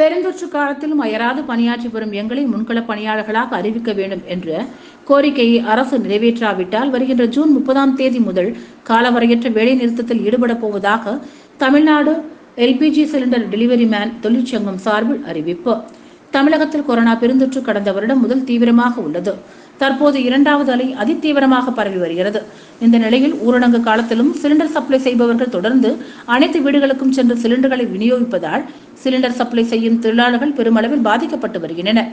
பெருந்தொற்று காலத்திலும் அயராது பணியாற்றி வரும் எங்களை முன்கள பணியாளர்களாக அறிவிக்க வேண்டும் என்ற கோரிக்கையை அரசு நிறைவேற்றாவிட்டால் வருகின்ற ஜூன் முப்பதாம் தேதி முதல் காலவரையற்ற வேலை நிறுத்தத்தில் ஈடுபடப் போவதாக Tamil Nadu LPG cylinder delivery man தொழிற்சங்கம் சார்பில் அறிவிப்பு. தமிழகத்தில் கொரோனா பெருந்தொற்று கடந்த வருடம் முதல் தீவிரமாக உள்ளது. தற்போது இரண்டாவது அலை அதிதீவிரமாக பரவி வருகிறது. இந்த நிலையில் ஊரடங்கு காலத்திலும் சிலிண்டர் சப்ளை செய்பவர்கள் தொடர்ந்து அனைத்து வீடுகளுக்கும் சென்று சிலிண்டர்களை விநியோகிப்பதால் சிலிண்டர் சப்ளை செய்யும் தொழிலாளர்கள் பெருமளவில் பாதிக்கப்பட்டு வருகின்றனர்.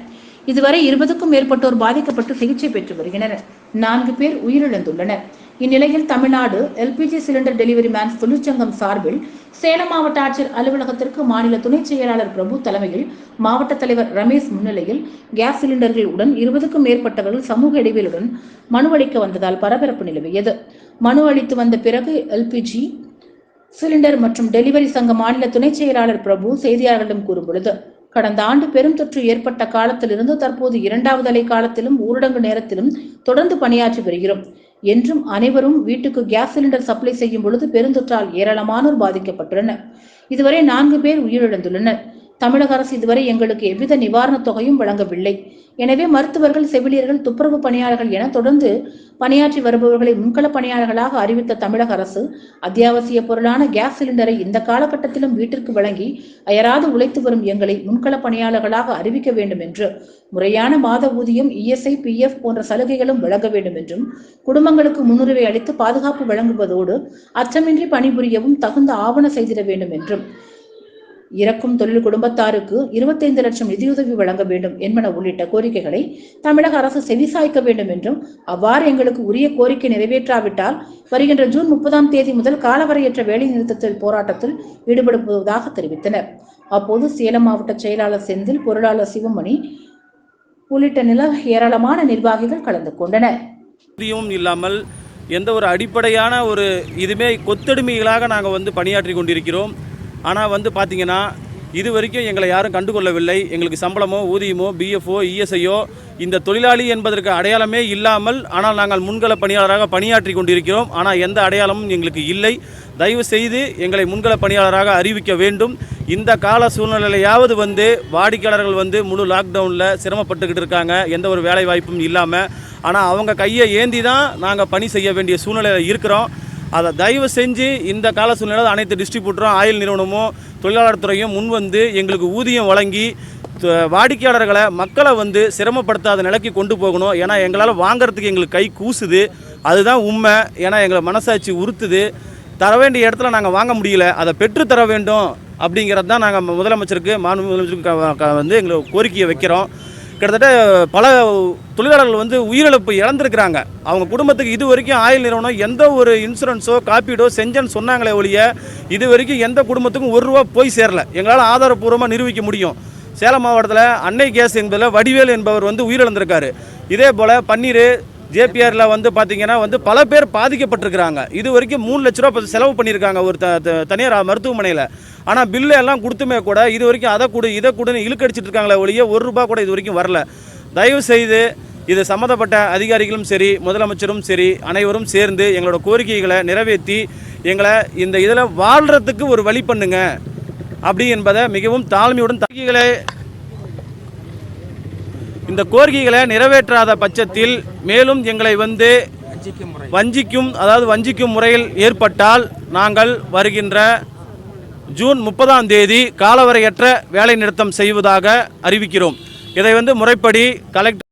இதுவரை இருபதுக்கும் மேற்பட்டோர் பாதிக்கப்பட்டு சிகிச்சை பெற்று வருகின்றனர். நான்கு பேர் உயிரிழந்துள்ளனர். இந்நிலையில் Tamil Nadu LPG cylinder delivery men's தொழிற்சங்கம் சார்பில் சேலம் மாவட்ட ஆட்சியர் அலுவலகத்திற்கு மாநில துணைச் செயலாளர் பிரபு தலைமையில் மாவட்ட தலைவர் ரமேஷ் முன்னிலையில் கேஸ் சிலிண்டர்கள் உடன் இருபதுக்கும் மேற்பட்டவர்கள் சமூக இடைவெளியுடன் மனு அளிக்க வந்ததால் பரபரப்பு நிலவியது. மனு அளித்து வந்த பிறகு எல்பிஜி சிலிண்டர் மற்றும் டெலிவரி சங்க மாநில துணைச் செயலாளர் பிரபு செய்தியாளர்களிடம் கூறும்பொழுது கடந்த ஆண்டு பெரும் தொற்று ஏற்பட்ட காலத்திலிருந்து தற்போது இரண்டாவது அலை காலத்திலும் ஊரடங்கு நேரத்திலும் தொடர்ந்து பணியாற்றி வருகிறோம். என்றும் அனைவரும் வீட்டுக்கு கேஸ் சிலிண்டர் சப்ளை செய்யும் பொழுது பெருந்தொற்றால் ஏராளமானோர் பாதிக்கப்பட்டுள்ளனர். இதுவரை நான்கு பேர் உயிரிழந்துள்ளனர். தமிழக அரசு இதுவரை எங்களுக்கு எவ்வித நிவாரணத் தொகையும் வழங்கவில்லை. எனவே மருத்துவர்கள் செவிலியர்கள் துப்புரவு பணியாளர்கள் என தொடர்ந்து பணியாற்றி வருபவர்களை முன்கள பணியாளர்களாக அறிவித்த தமிழக அரசு அத்தியாவசிய பொருளான கேஸ் சிலிண்டரை இந்த காலகட்டத்திலும் வீட்டிற்கு வழங்கி அயராது உழைத்து வரும் எங்களை முன்கள பணியாளர்களாக அறிவிக்க வேண்டும் என்று முறையான மாத ஊதியம் இஎஸ்ஐ பிஎஃப் போன்ற சலுகைகளும் வழங்க வேண்டும் என்றும் குடும்பங்களுக்கு முன்னுரிமை அளித்து பாதுகாப்பு வழங்குவதோடு அச்சமின்றி பணிபுரியவும் தகுந்த ஆவண செய்திட வேண்டும் என்றும் இறக்கும் தொழில் குடும்பத்தாருக்கு இருபத்தைந்து லட்சம் நிதியுதவி வழங்க வேண்டும் என்பன உள்ளிட்ட கோரிக்கைகளை தமிழக அரசு செவிசாய்க்க வேண்டும் என்றும் அவ்வாறு எங்களுக்கு உரிய கோரிக்கை நிறைவேற்றாவிட்டால் வருகின்ற ஜூன் முப்பதாம் தேதி முதல் காலவரையற்ற வேலை நிறுத்தத்தில் போராட்டத்தில் ஈடுபடுவதாக தெரிவித்தனர். அப்போது சேலம் மாவட்ட செயலாளர் செந்தில் பொருளாளர் சிவமணி உள்ளிட்ட நில ஏராளமான நிர்வாகிகள் கலந்து கொண்டனர். இல்லாமல் எந்த ஒரு அடிப்படையான ஒரு இதுமே கொத்தடிமைகளாக நாங்கள் வந்து பணியாற்றி கொண்டிருக்கிறோம். ஆனால் வந்து பார்த்தீங்கன்னா இது வரைக்கும் எங்களை யாரும் கண்டுகொள்ளவில்லை. எங்களுக்கு சம்பளமோ ஊதியமோ பிஎஃப்ஓ இஎஸ்ஐயோ இந்த தொழிலாளி என்பதற்கு அடையாளமே இல்லாமல் ஆனால் நாங்கள் முன்கள பணியாளராக பணியாற்றி கொண்டிருக்கிறோம். ஆனால் எந்த அடையாளமும் எங்களுக்கு இல்லை. தயவு செய்து எங்களை முன்கள பணியாளராக அறிவிக்க வேண்டும். இந்த கால சூழ்நிலையாவது வந்து வாடிக்கையாளர்கள் வந்து முழு லாக்டவுனில் சிரமப்பட்டுக்கிட்டு இருக்காங்க. எந்த ஒரு வேலை வாய்ப்பும் இல்லாமல் ஆனால் அவங்க கையை ஏந்தி தான் நாங்கள் பணி செய்ய வேண்டிய சூழ்நிலையில் இருக்கிறோம். அதை தயவு செஞ்சு இந்த கால சூழ்நிலையில் அனைத்து டிஸ்ட்ரிபியூட்டரும் ஆயில் நிறுவனமும் தொழிலாளர் துறையும் முன் வந்து எங்களுக்கு ஊதியம் வழங்கி வாடிக்கையாளர்களை மக்களை வந்து சிரமப்படுத்தாத நிலைக்கு கொண்டு போகணும். ஏன்னா எங்களால் வாங்குறதுக்கு எங்களுக்கு கை கூசுது. அதுதான் உண்மை. ஏன்னா எங்களை மனசாட்சி உறுத்துது. தர வேண்டிய இடத்துல நாங்கள் வாங்க முடியல. அதை பெற்று தர வேண்டும் அப்படிங்கிறது தான் நாங்கள் முதலமைச்சருக்கு மாநில முதலமைச்சருக்கு வந்து எங்களை கோரிக்கையை வைக்கிறோம். கிட்டத்தட்ட பல தொழிலாளர்கள் வந்து உயிரிழப்பு இழந்திருக்கிறாங்க. அவங்க குடும்பத்துக்கு இது வரைக்கும் ஆயில் நிறுவனம் எந்த ஒரு இன்சூரன்ஸோ காப்பீடோ செஞ்சேன்னு சொன்னாங்களே ஒழிய இது வரைக்கும் எந்த குடும்பத்துக்கும் ஒரு ரூபா போய் சேரல. எங்களால் ஆதாரப்பூர்வமாக நிரூபிக்க முடியும். சேலம் மாவட்டத்தில் அன்னை கேஸ் என்பதில் வடிவேல் என்பவர் வந்து உயிரிழந்திருக்காரு. இதே போல் பன்னீர் ஜேபிஆரில் வந்து பார்த்தீங்கன்னா வந்து பல பேர் பாதிக்கப்பட்டிருக்கிறாங்க. இது வரைக்கும் மூணு லட்ச ரூபா செலவு பண்ணியிருக்காங்க ஒரு த த- தனியார் மருத்துவமனையில். ஆனால் பில்லு எல்லாம் கொடுத்துமே கூட இது வரைக்கும் அதை கொடு இதை கொடுன்னு இழுக்கடிச்சிட்டு இருக்காங்களே ஒழிய ஒரு ரூபா கூட இது வரைக்கும் வரல. தயவு செய்து இது சம்மந்தப்பட்ட அதிகாரிகளும் சரி முதலமைச்சரும் சரி அனைவரும் சேர்ந்து எங்களோட கோரிக்கைகளை நிறைவேற்றி எங்களை இந்த இதில் வாழ்கிறதுக்கு ஒரு வழி பண்ணுங்க. அப்படி என்பதை மிகவும் தாழ்மையுடன் கோரிக்கைகளை இந்த கோரிக்கைகளை நிறைவேற்றாத பட்சத்தில் மேலும் எங்களை வந்து வஞ்சிக்கும் அதாவது வஞ்சிக்கும் முறையில் ஏற்பட்டால் நாங்கள் வருகின்ற ஜூன் முப்பதாம் தேதி காலவரையற்ற வேலை நிறுத்தம் செய்வதாக அறிவிக்கிறோம். இதை வந்து முறைப்படி கலெக்டர்